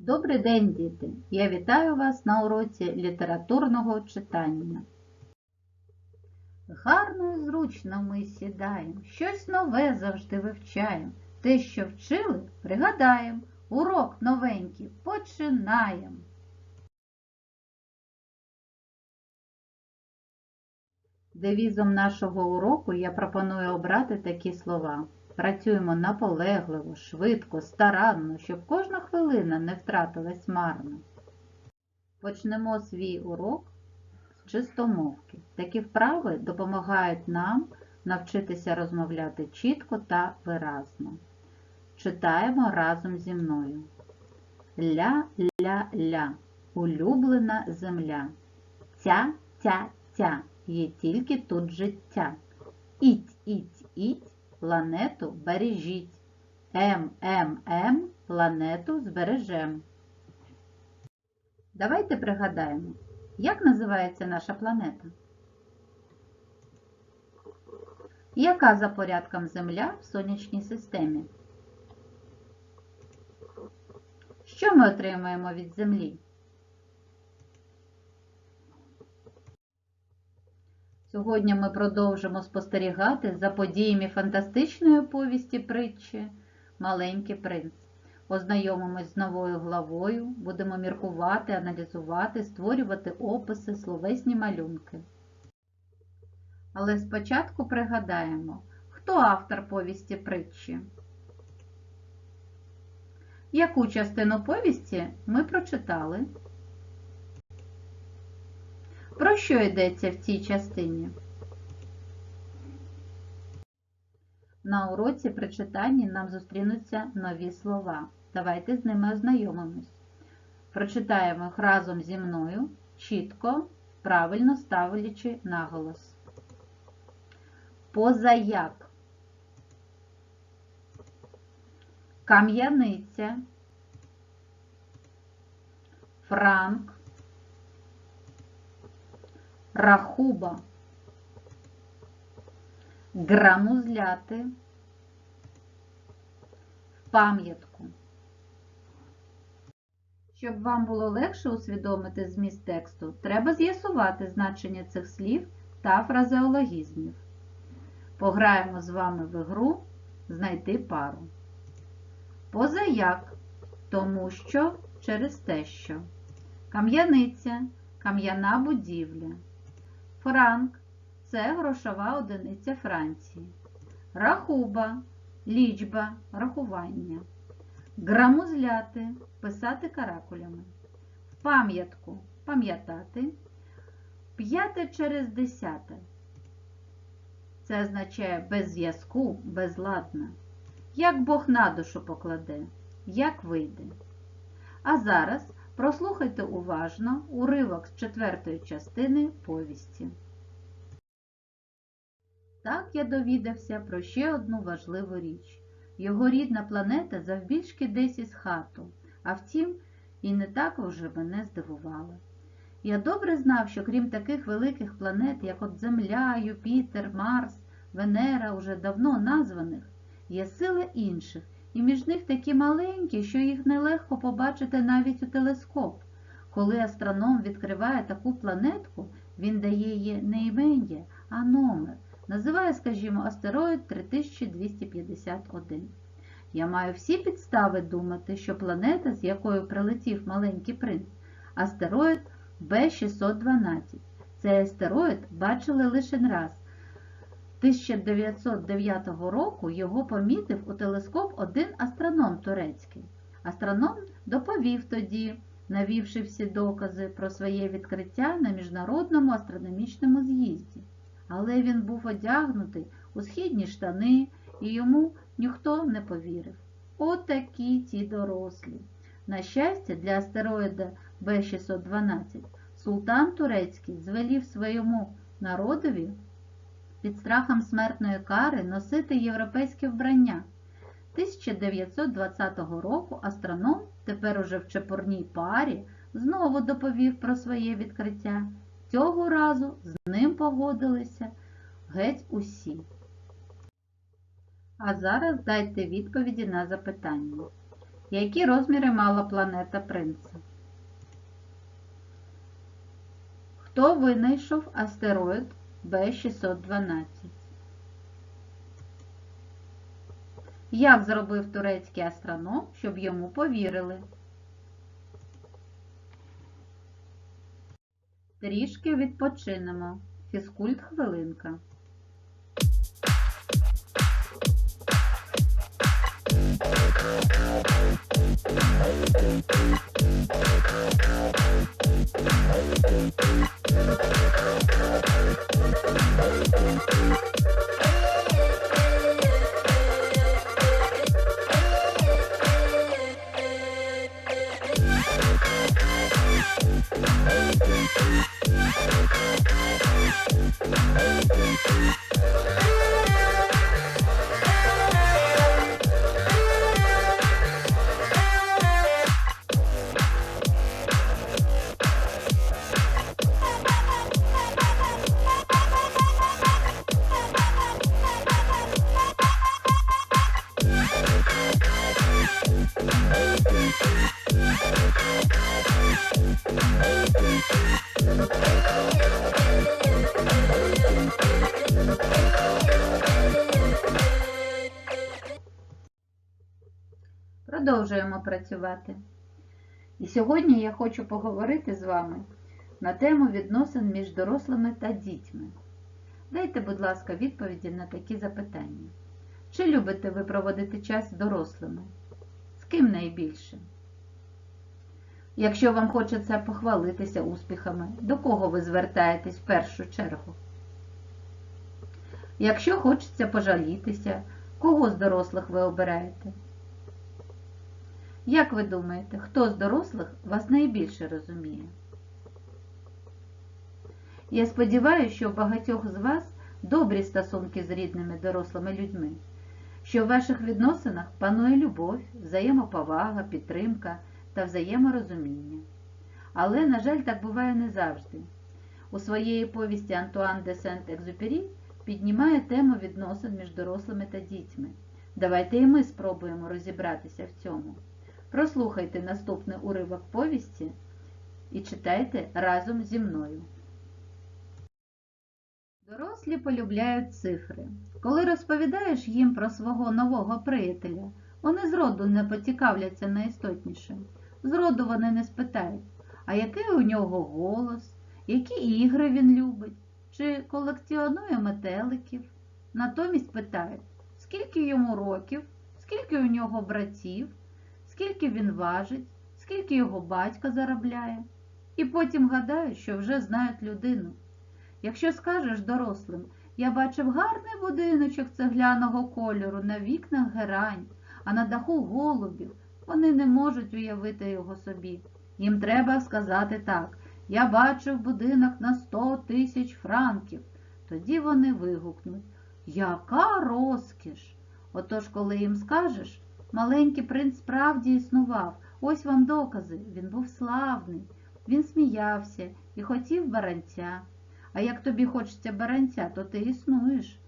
Добрий день, діти! Я вітаю вас на уроці літературного читання. Гарно і зручно ми сідаємо, щось нове завжди вивчаємо. Те, що вчили, пригадаємо. Урок новенький починаємо. Девізом нашого уроку я пропоную обрати такі слова. Працюємо наполегливо, швидко, старанно, щоб кожна хвилина не втратилась марно. Почнемо свій урок з чистомовки. Такі вправи допомагають нам навчитися розмовляти чітко та виразно. Читаємо разом зі мною. Ля-ля-ля, улюблена земля. Ця-ця-ця, є тільки тут життя. Іть-іть-іть, планету бережіть. М-М-М, планету збережем. Давайте пригадаємо, як називається наша планета? Яка за порядком Земля в сонячній системі? Що ми отримуємо від Землі? Сьогодні ми продовжимо спостерігати за подіями фантастичної повісті притчі Маленький принц. Ознайомимось з новою главою, будемо міркувати, аналізувати, створювати описи, словесні малюнки. Але спочатку пригадаємо, хто автор повісті притчі? Яку частину повісті ми прочитали? Про що йдеться в цій частині? На уроці при читанні нам зустрінуться нові слова. Давайте з ними ознайомимось. Прочитаємо їх разом зі мною, чітко, правильно ставлячи наголос. Позаяк. Кам'яниця. Франк. Рахуба. Грамузляти. В пам'ятку. Щоб вам було легше усвідомити зміст тексту, треба з'ясувати значення цих слів та фразеологізмів. Пограємо з вами в ігру знайти пару. Позаяк, тому що через те, що. Кам'яниця, кам'яна будівля. Франк це грошова одиниця Франції. Рахуба лічба, рахування. Грамузляти писати каракулями. Пам'ятку пам'ятати. П'яте через десяте. Це означає без зв'язку, безладна. Як Бог на душу покладе, як вийде. А зараз прослухайте уважно уривок з четвертої частини повісті. Так я довідався про ще одну важливу річ. Його рідна планета завбільшки десь із хату, а втім, і не так вже мене здивувала. Я добре знав, що крім таких великих планет, як от Земля, Юпітер, Марс, Венера, уже давно названих, є сили інших, і між них такі маленькі, що їх нелегко побачити навіть у телескоп. Коли астроном відкриває таку планетку, він дає їй не ім'я, а номер. Називає, скажімо, астероїд 3251. Я маю всі підстави думати, що планета, з якою прилетів маленький принц, астероїд Б612. Цей астероїд бачили лише раз. 1909 року його помітив у телескоп один астроном турецький. Астроном доповів тоді, навівши всі докази про своє відкриття на міжнародному астрономічному з'їзді. Але він був одягнутий у східні штани, і йому ніхто не повірив. Отакі ті дорослі. На щастя, для астероїда Б612 султан турецький звелів своєму народові під страхом смертної кари носити європейське вбрання. 1920 року астроном, тепер уже в чепурній парі, знову доповів про своє відкриття. Цього разу з ним погодилися геть усі. А зараз дайте відповіді на запитання. Які розміри мала планета принца? Хто винайшов астероїд Б612? Як зробив турецький астроном, щоб йому повірили? Трішки відпочинемо. Фізкульт хвилинка. Thank Продовжуємо працювати. І сьогодні я хочу поговорити з вами на тему відносин між дорослими та дітьми. Дайте, будь ласка, відповіді на такі запитання. Чи любите ви проводити час з дорослими? З ким найбільше? Якщо вам хочеться похвалитися успіхами, до кого ви звертаєтесь в першу чергу? Якщо хочеться пожалітися, кого з дорослих ви обираєте? Як ви думаєте, хто з дорослих вас найбільше розуміє? Я сподіваюся, що у багатьох з вас добрі стосунки з рідними дорослими людьми, що в ваших відносинах панує любов, взаємоповага, підтримка та взаєморозуміння. Але, на жаль, так буває не завжди. У своєї повісті Антуан де Сент-Екзюпері піднімає тему відносин між дорослими та дітьми. Давайте і ми спробуємо розібратися в цьому. Прослухайте наступний уривок повісті і читайте разом зі мною. Дорослі полюбляють цифри. Коли розповідаєш їм про свого нового приятеля, вони зроду не поцікавляться найістотніше. Зроду вони не спитають, а який у нього голос, які ігри він любить, чи колекціонує метеликів. Натомість питають, скільки йому років, скільки у нього братів, скільки він важить, скільки його батько заробляє. І потім гадають, що вже знають людину. Якщо скажеш дорослим, я бачив гарний будиночок цегляного кольору, на вікнах герань, а на даху голубів, вони не можуть уявити його собі. Їм треба сказати так, я бачив будинок на сто тисяч франків. Тоді вони вигукнуть Яка розкіш! Отож, коли їм скажеш, маленький принц справді існував, ось вам докази, він був славний, він сміявся і хотів баранця. А як тобі хочеться баранця, то ти існуєш.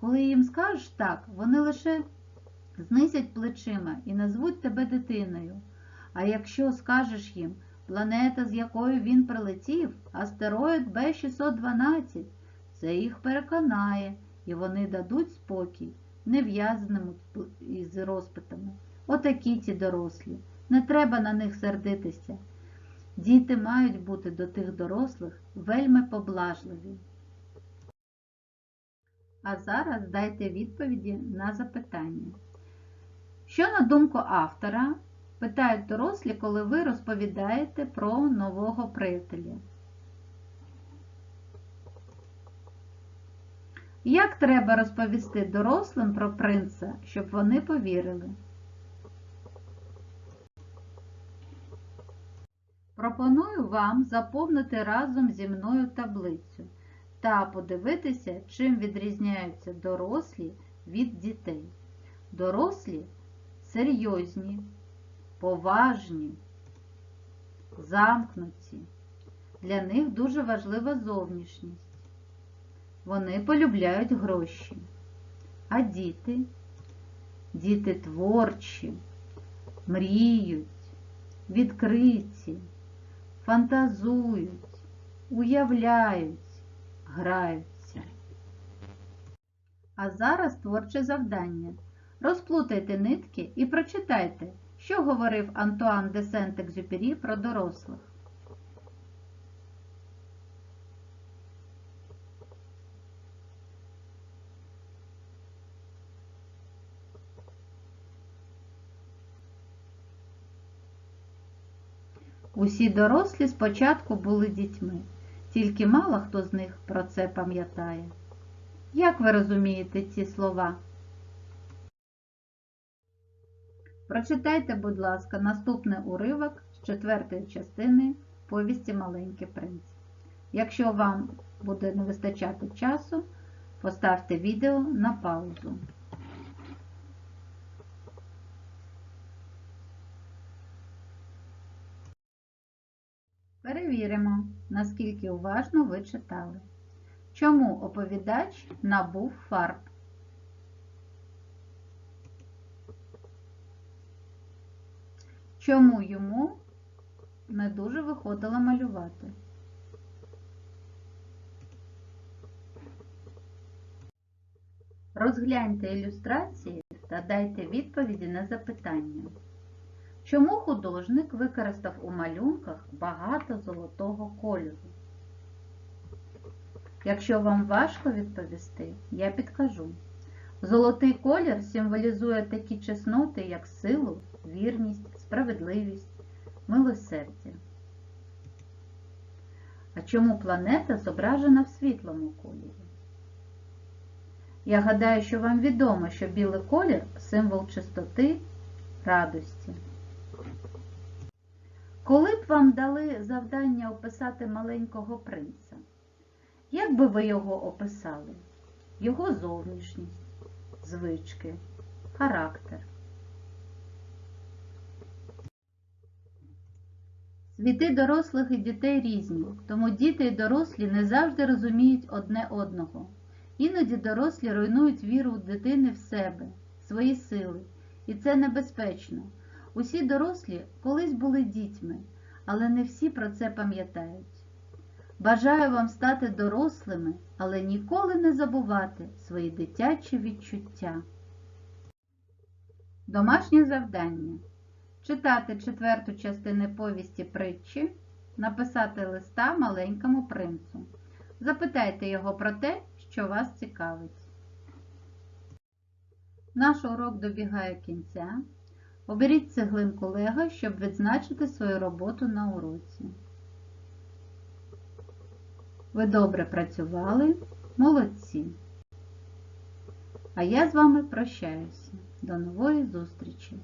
Коли їм скажеш так, вони лише знизять плечима і назвуть тебе дитиною. А якщо скажеш їм, планета, з якою він прилетів, астероїд Б612, це їх переконає, і вони дадуть спокій, не в'язнемуть із розпитами. Отакі ті дорослі. Не треба на них сердитися. Діти мають бути до тих дорослих вельми поблажливі. А зараз дайте відповіді на запитання. Що, на думку автора, питають дорослі, коли ви розповідаєте про нового приятеля? Як треба розповісти дорослим про принца, щоб вони повірили? Пропоную вам заповнити разом зі мною таблицю та подивитися, чим відрізняються дорослі від дітей. Дорослі серйозні, поважні, замкнуті. Для них дуже важлива зовнішність. Вони полюбляють гроші. А діти? Діти творчі, мріють, відкриті, фантазують, уявляють, граються. А зараз творче завдання. Розплутайте нитки і прочитайте, що говорив Антуан де Сент-Екзюпері про дорослих. Усі дорослі спочатку були дітьми, тільки мало хто з них про це пам'ятає. Як ви розумієте ці слова? Прочитайте, будь ласка, наступний уривок з четвертої частини повісті Маленький принц. Якщо вам буде не вистачати часу, поставте відео на паузу. Перевіримо, наскільки уважно ви читали. Чому оповідач набув фарб? Чому йому не дуже виходило малювати? Розгляньте ілюстрації та дайте відповіді на запитання. Чому художник використав у малюнках багато золотого кольору? Якщо вам важко відповісти, я підкажу. Золотий колір символізує такі чесноти, як силу, вірність, справедливість, милосердя. А чому планета зображена в світлому кольорі? Я гадаю, що вам відомо, що білий колір символ чистоти, радості. Коли б вам дали завдання описати маленького принца, як би ви його описали? Його зовнішність, звички, характер. Світи дорослих і дітей різні, тому діти і дорослі не завжди розуміють одне одного. Іноді дорослі руйнують віру дитини в себе, свої сили, і це небезпечно. Усі дорослі колись були дітьми, але не всі про це пам'ятають. Бажаю вам стати дорослими, але ніколи не забувати свої дитячі відчуття. Домашнє завдання. Читати четверту частину повісті притчі, написати листа маленькому принцу. Запитайте його про те, що вас цікавить. Наш урок добігає кінця. Оберіть цеглинку Лего, щоб відзначити свою роботу на уроці. Ви добре працювали, молодці. А я з вами прощаюся. До нової зустрічі!